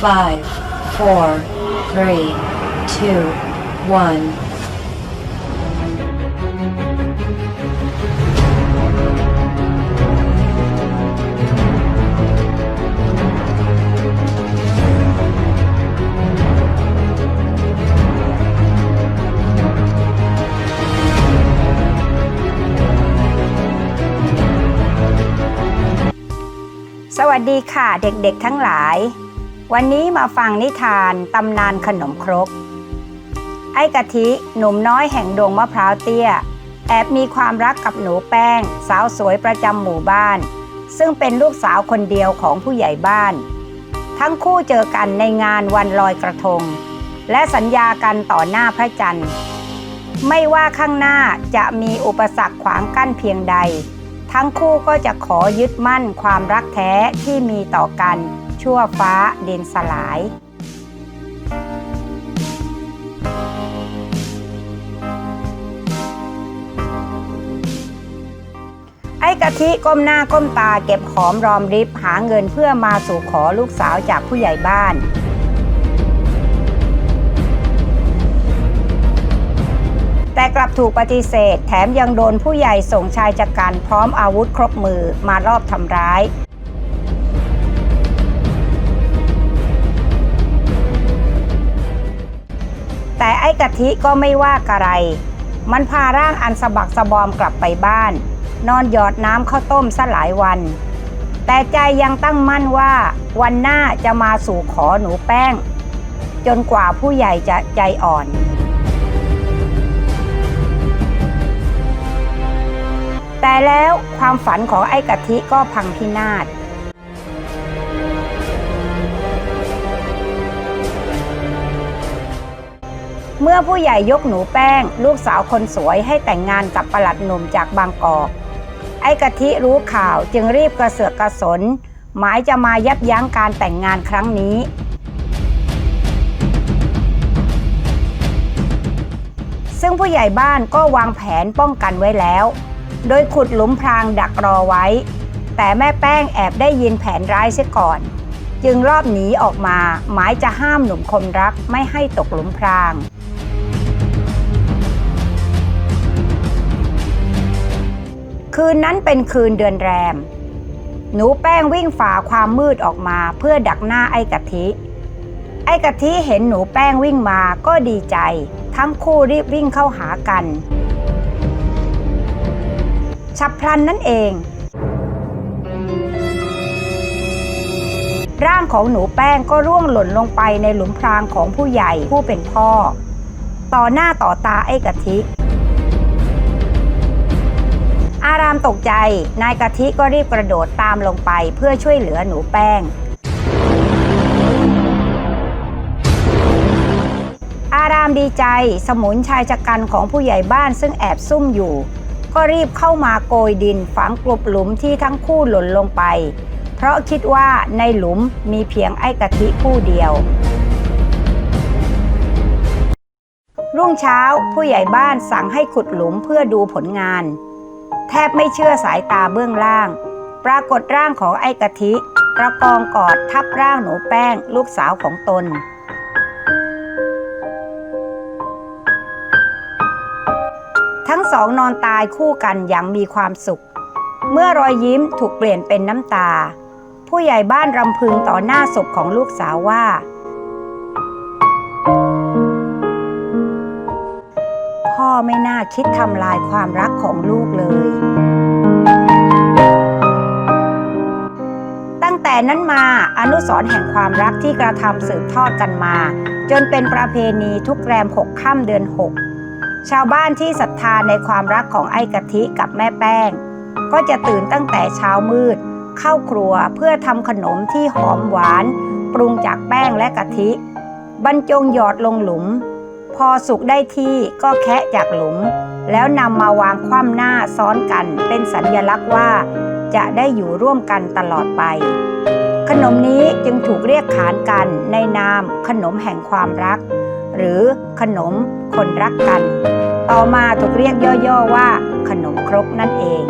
five, four, three, two, one. สวัสดีค่ะเด็กๆทั้งหลาย วันนี้มาฟังนิทานตำนานขนมครก ไอ้กะทิหนุ่มน้อยแห่งดงมะพร้าวเตี้ย แอบมีความรักกับหนูแป้ง สาวสวยประจำหมู่บ้าน ซึ่งเป็นลูกสาวคนเดียวของผู้ใหญ่บ้าน ทั้งคู่เจอกันในงานวันลอยกระทง และสัญญากันต่อหน้าพระจันทร์ ไม่ว่าข้างหน้าจะมีอุปสรรคขวางกั้นเพียงใด ทั้งคู่ก็จะขอยึดมั่นความรักแท้ที่มีต่อกัน ชั่วฟ้าเดินสลายไอ้กะทิก้มหน้าก้มตาเก็บหอมรอมริบหาเงินเพื่อมาสู่ขอลูกสาวจากผู้ใหญ่บ้าน แต่กลับถูกปฏิเสธ แถมยังโดนผู้ใหญ่ส่งชายจักรันพร้อมอาวุธครบมือมารอบทำร้าย แต่ไอ้กะทิก็ไม่ว่ากะไร มันพาร่างอันสะบักสะบอมกลับไปบ้าน นอนหยอดน้ำข้าวต้มซะหลายวัน แต่ใจยังตั้งมั่นว่าวันหน้าจะมาสู่ขอหนูแป้ง จนกว่าผู้ใหญ่จะใจอ่อนแต่แล้วความฝันของไอ้กะทิก็พังพินาศ เมื่อผู้ใหญ่ยกหนูแป้ง ลูกสาวคนสวยให้แต่งงานกับประหลัดหนุ่มจากบางกอก ไอ้กะทิรู้ข่าวจึงรีบกระเสือกกระสน หมายจะมายับยั้งการแต่งงานครั้งนี้ ซึ่งผู้ใหญ่บ้านก็วางแผนป้องกันไว้แล้ว โดยขุดหลุมพรางดักรอไว้ แต่แม่แป้งแอบได้ยินแผนร้ายเสียก่อน จึงรอบหนีออกมา หมายจะห้ามหนุ่มคนรักไม่ให้ตกหลุมพราง คืนนั้นเป็นคืนเดือนแรม หนูแป้งวิ่งฝ่าความมืดออกมาเพื่อดักหน้าไอ้กะทิ ไอ้กะทิเห็นหนูแป้งวิ่งมาก็ดีใจ ทั้งคู่รีบวิ่งเข้าหากัน ฉับพลันนั่นเอง ร่างของหนูแป้งก็ร่วงหล่นลงไปในหลุมพรางของผู้ใหญ่ผู้เป็นพ่อ ต่อหน้าต่อตาไอ้กะทิ อารามตกใจ นายกะทิก็รีบกระโดดตามลงไปเพื่อช่วยเหลือหนูแป้ง อารามดีใจ สมุนชายชะกันของผู้ใหญ่บ้านซึ่งแอบซุ่มอยู่ ก็รีบเข้ามาโกยดินฝังกลบหลุมที่ทั้งคู่หล่นลงไป เพราะคิดว่าในหลุมมีเพียงไอ้กะทิผู้เดียวรุ่งเช้าผู้ใหญ่บ้านสั่งให้ขุดหลุมเพื่อดูผลงาน แทบไม่เชื่อสายตาเบื้องล่าง ปรากฏร่างของไอ้กะทิประกองกอดทับร่างหนูแป้งลูกสาวของตน ทั้งสองนอนตายคู่กันอย่างมีความสุข เมื่อรอยยิ้มถูกเปลี่ยนเป็นน้ำตา ผู้ใหญ่บ้านรำพึงต่อหน้าศพของลูกสาวว่า ไม่น่าคิดทำลายความรักของลูกเลย ตั้งแต่นั้นมาอนุสรแห่งความรักที่กระทำสืบทอดกันมา จนเป็นประเพณีทุกแรมหกค่ำเดือนหกชาวบ้านที่ศรัทธาในความรักของไอ้กะทิกับแม่แป้ง ก็จะตื่นตั้งแต่เช้ามืด เข้าครัวเพื่อทำขนมที่หอมหวาน ปรุงจากแป้งและกะทิ บรรจงหยอดลงหลุม พอสุกได้ที่ก็แคะจากหลุม แล้วนำมาวางคว่ำหน้าซ้อนกันเป็นสัญญลักษณ์ว่า จะได้อยู่ร่วมกันตลอดไป ขนมนี้จึงถูกเรียกขานกันในนามขนมแห่งความรัก หรือขนมคนรักกัน ต่อมาถูกเรียกย่อๆว่า ขนมครกนั่นเอง